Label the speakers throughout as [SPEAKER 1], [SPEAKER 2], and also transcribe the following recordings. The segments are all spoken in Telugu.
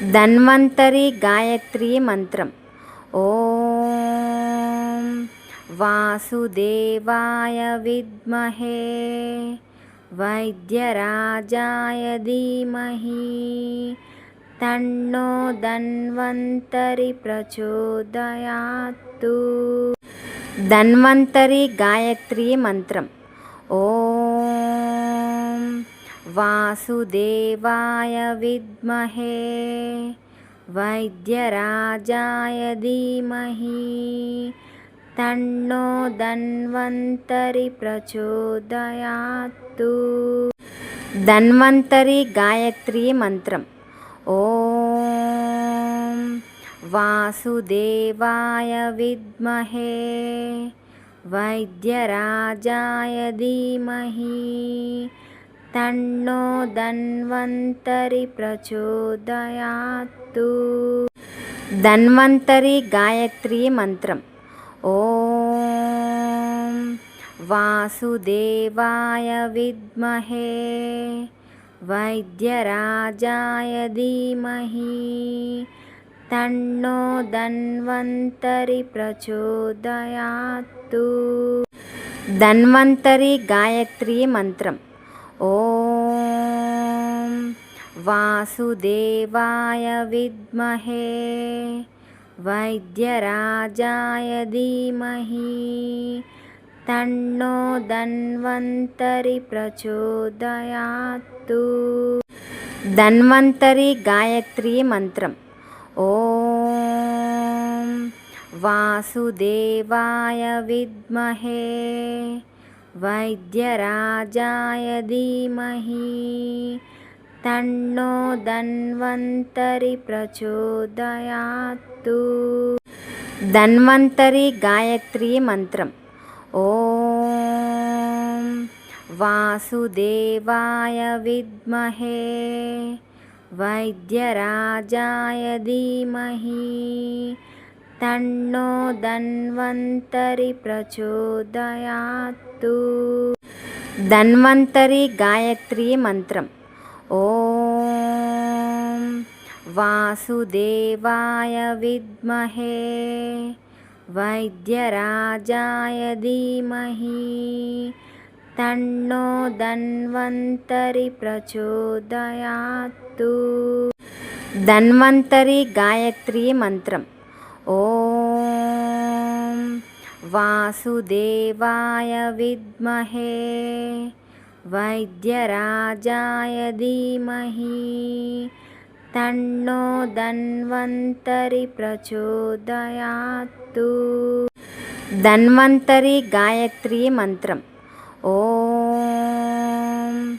[SPEAKER 1] ధన్వంతరి గాయత్రి మంత్రం. ఓం వాసుదేవాయ విద్మహే. వైద్యరాజాయ ధీమహి. తన్నో ధన్వంతరి ప్రచోదయాత్తు. ధన్వంతరి గాయత్రి మంత్రం. ఓం वासुदेवाय विद्महे वैद्यराजाय धीमहि तन्नो धन्वन्तरि प्रचोदयात्तु। धन्वन्तरि गायत्री मन्त्रम्। ॐ वासुदेवाय विद्महे वैद्यराजाय धीमहि తన్నో ధన్వంతరి ప్రచోదయాత్తు. ధన్వంతరి గాయత్రి మంత్రం. ఓం వాసుదేవాయ విద్మహే. వైద్యరాజాయ ధీమహి. తన్నో ధన్వంతరి ప్రచోదయాత్తు. ధన్వంతరి గాయత్రి మంత్రం. ఓం వాసుదేవాయ విద్మహే వైద్యరాజాయ ధీమహి తన్నో ధన్వంతరి ప్రచోదయాత్తు. ధన్వంతరి గాయత్రి మంత్రం. ఓం వాసుదేవాయ విద్మహే वैद्यराजाय धीमहि। तन्नो धन्वन्तरि प्रचोदयात्तु। धन्वन्तरि गायत्री मन्त्रम्। ॐ वासुदेवाय विद्महे। वैद्यराजाय धीमहि। ధీమహి తన్నో ధన్వంతరి ప్రచోదయాత్తు. ధన్వంతరి గాయత్రి మంత్రం. ఓం వాసుదేవాయ విద్మహే. వైద్యరాజాయ ధీమహి. తన్నో ధన్వంతరి ప్రచోదయాత్తు. ధన్వంతరి గాయత్రి మంత్రం ఓం వాసుదేవాయ విద్మహే వైద్యరాజాయ ధీమహి తన్నో ధన్వంతరి ప్రచోదయాత్తు. ధన్వంతరి గాయత్రి మంత్రం. ఓం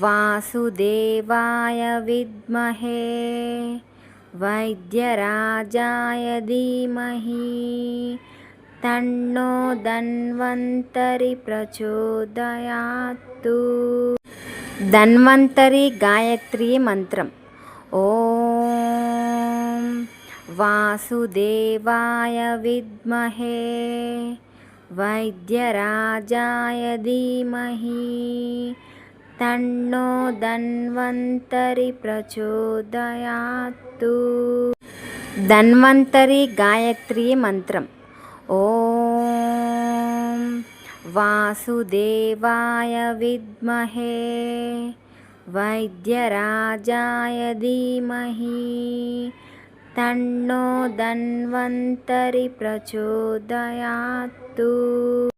[SPEAKER 1] వాసుదేవాయ విద్మహే వైద్యరాజాయ ధీమహి. తన్నో ధన్వంతరి ప్రచోదయాత్తు. ధన్వంతరి గాయత్రి మంత్రం. ఓం వాసుదేవాయ విద్మహే. వైద్యరాజాయ ధీమహి. తన్నో ధన్వంతరి ప్రచోదయాత్తు. ధన్వంతరి గాయత్రి మంత్రం. ఓం వాసుదేవాయ విద్మహే. వైద్యరాజాయ ధీమహి. తన్నో ధన్వంతరి ప్రచోదయాత్తు.